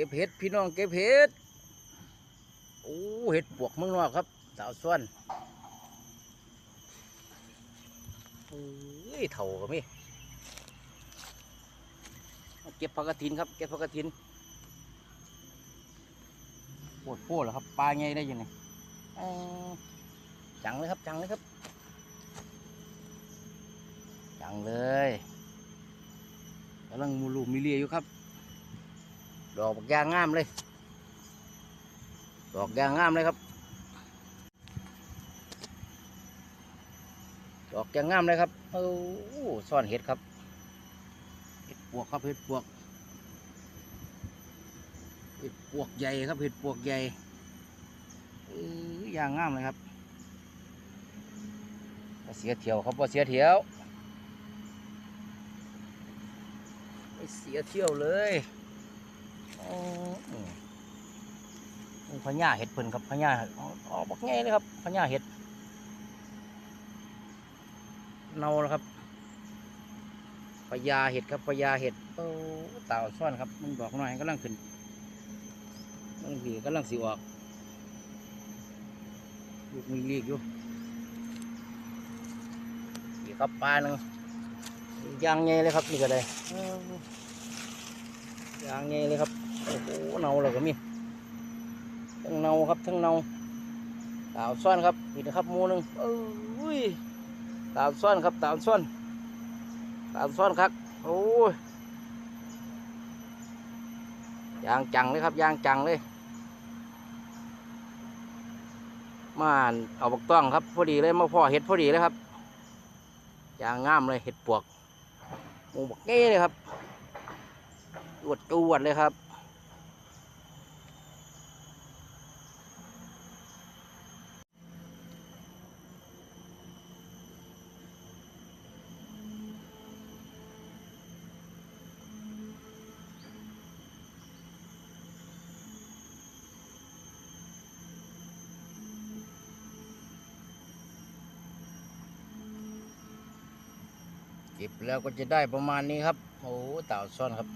ก็บเห็ดพี่น้องเก็บเห็ดโอ้เห็ดปวกเมืองนอกครับสาวส่วนโอ้ยเถ่าก็มีเอาเก็บผักกระถินครับเก็บผักกระถินโคตรโคตรเหรอครับปลาไงได้ยังไงจังเลยครับจังเลยครับจังเลยกำลังมูลูมีเลียอยู่ครับ ดอกบักยางงามเลย ดอกยางงามเลยครับ ดอกยางงามเลยครับโอ้ซ่อนเห็ดครับเห็ดปวกครับเห็ดปวกเห็ดปวกใหญ่ครับเห็ดปวกใหญ่ยางงามเลยครับเสียเที่ยวครับบ่เสียเที่ยวไม่เสียเที่ยวเลยอ๋ออืมนี่ พญาเห็ดเพิ่นครับพญาออออกบักไงเลยครับพญาเห็ดเนาแล้วครับพญาเห็ดครับพญาเห็ดโอ้เต่าซ่อนครับมันบอกหน่อยกำลังขึ้นมันผีกำลังสิออกลูกมีเรียกอยู่นี่ครับปลาหนึ่งยางไงเลยครับนี่ก็ได้เอ้ายางไงเลยครับโอ้โหเนาเลยก็มี ทั้งเนาครับทั้งเนาต่าซ่อนครับนี่นะครับมูนึงเอ้ยต่าซ่อนครับต่าซ่อนต่าซ่อนครับโอ้ยยางจังเลยครับยางจังเลยมาเอาบักต้องครับพอดีเลยมาพ่อเห็ดพอดีเลยครับยางงามเลยเห็ดปวกมูบักเก้เลยครับจวดจวดเลยครับ เก็บแล้วก็จะได้ประมาณนี้ครับ โอ้เต่าซ่อนครับ